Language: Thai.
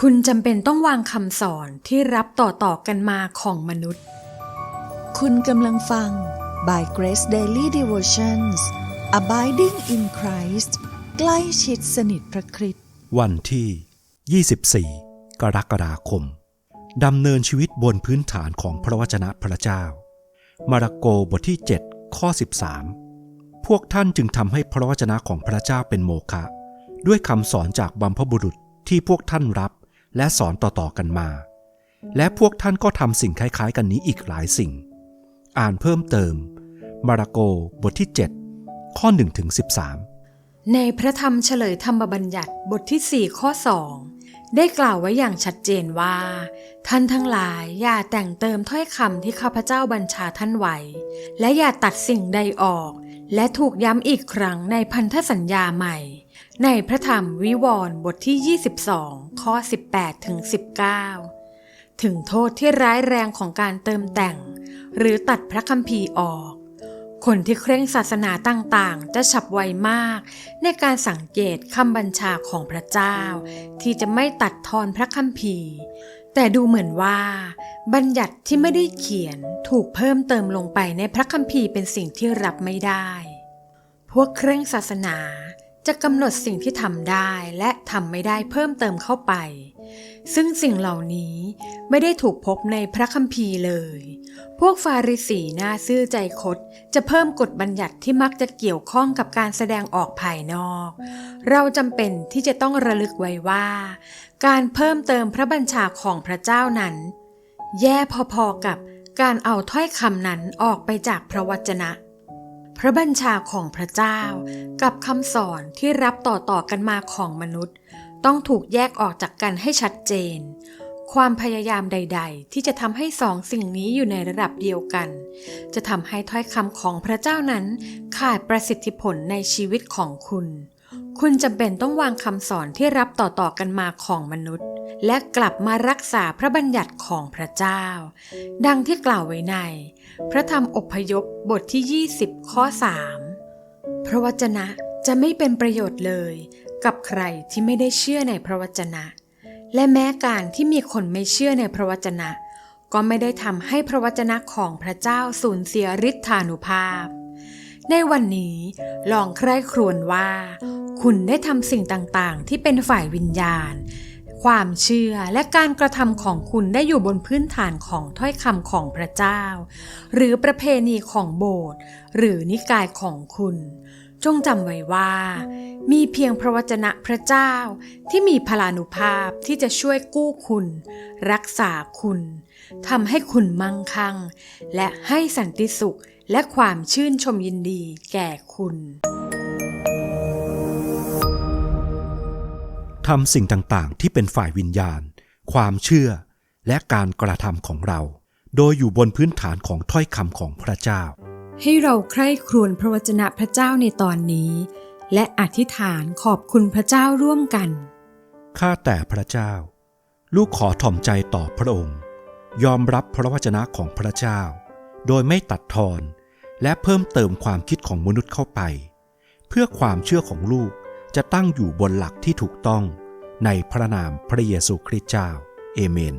คุณจำเป็นต้องวางคำสอนที่รับต่อๆกันมาของมนุษย์คุณกำลังฟัง by Grace Daily Devotions Abiding in Christ ใกล้ชิดสนิทพระคริสต์วันที่ 24 กรกฎาคม ดำเนินชีวิตบนพื้นฐานของพระวจนะพระเจ้า มาระโกบทที่ 7 ข้อ 13 พวกท่านจึงทำให้พระวจนะของพระเจ้าเป็นโมฆะด้วยคำสอนจากบัมพบุรุษที่พวกท่านรับ และสอนต่อๆกันมา และพวกท่านก็ทำสิ่งคล้ายๆ กันนี้อีกหลายสิ่ง อ่านเพิ่มเติม มาระโกบทที่ 7 ข้อ1ถึง13 ในพระธรรมเฉลยธรรมบัญญัติบทที่ 4 ข้อ 2 ได้กล่าวไว้อย่างชัดเจนว่า ท่านทั้งหลายอย่าแต่งเติมถ้อยคำที่ข้าพเจ้าบัญชาท่านไว้ และอย่าตัดสิ่งใดออก และถูกย้ำอีกครั้งในพันธสัญญาใหม่ ในพระธรรมวิวรณ์บทที่ 22 ข้อ 18 ถึง 19 ถึงโทษที่ร้ายแรงของการเติมแต่ง หรือตัดพระคัมภีร์ออก คนที่เคร่งศาสนาต่างๆ จะฉับไวมาก ในการสังเกตคำบัญชาของพระเจ้า ที่จะไม่ตัดทอนพระคัมภีร์ แต่ดูเหมือนว่า บัญญัติที่ไม่ได้เขียนถูกเพิ่มเติมลงไปในพระคัมภีร์เป็นสิ่งที่รับไม่ได้ พวกเคร่งศาสนา จะกำหนดสิ่งที่ทำได้และทำไม่ได้เพิ่มเติมเข้าไป ซึ่งสิ่งเหล่านี้ไม่ได้ถูกพบในพระคัมภีร์เลย พวกฟาริสีหน้าซื่อใจคดจะเพิ่มกฎบัญญัติที่มักจะเกี่ยวข้องกับการแสดงออกภายนอก เราจำเป็นที่จะต้องระลึกไว้ว่า การเพิ่มเติมพระบัญชาของพระเจ้านั้น แย่พอๆกับการเอาถ้อยคำนั้นออกไปจากพระวจนะ พระบัญชาของพระเจ้า กับคำสอนที่รับต่อๆกันมาของมนุษย์ ต้องถูกแยกออกจากกันให้ชัดเจน ความพยายามใด ๆ ที่จะทำให้สองสิ่งนี้อยู่ในระดับเดียวกัน จะทำให้ถ้อยคำของพระเจ้านั้นขาดประสิทธิผลในชีวิตของคุณ คุณจำเป็นต้องวางคำสอนที่รับต่อๆกันมาของมนุษย์ และกลับมารักษาพระบัญญัติของพระเจ้า ดังที่กล่าวไว้ใน พระธรรมอพยพบทที่ 20 ข้อ 3 พระวจนะจะไม่เป็นประโยชน์เลย กับใครที่ไม่ได้เชื่อในพระวจนะ และแม้การที่มีคนไม่เชื่อในพระวจนะ ก็ไม่ได้ทำให้พระวจนะของพระเจ้าสูญเสียฤทธานุภาพ ในวันนี้ลองใคร่ครวญว่า คุณได้ทำสิ่งต่างๆ ที่เป็นฝ่ายวิญญาณ ความเชื่อและการกระทำของคุณได้อยู่บนพื้นฐานของถ้อยคำของพระเจ้า หรือประเพณีของโบสถ์หรือนิกายของคุณ จงจำไว้ว่า มีเพียงพระวจนะพระเจ้าที่มีพลานุภาพที่จะช่วยกู้คุณ รักษาคุณทำให้คุณมั่งคั่ง และให้สันติสุขและความชื่นชมยินดีแก่คุณ ทำสิ่งต่างๆ ที่เป็นฝ่ายวิญญาณ ความเชื่อ และการกระทำของเรา โดยอยู่บนพื้นฐานของถ้อยคำของพระเจ้า ให้เราใคร่ครวญพระวจนะพระเจ้าในตอนนี้ และอธิษฐานขอบคุณพระเจ้าร่วมกัน ข้าแต่พระเจ้า ลูกขอถ่อมใจต่อพระองค์ ยอมรับพระวจนะของพระเจ้า โดยไม่ตัดทอน และเพิ่มเติมความคิดของมนุษย์เข้าไป เพื่อความเชื่อของลูก จะตั้งอยู่บนหลักที่ถูกต้องในพระนามพระเยซูคริสต์เจ้า เอเมน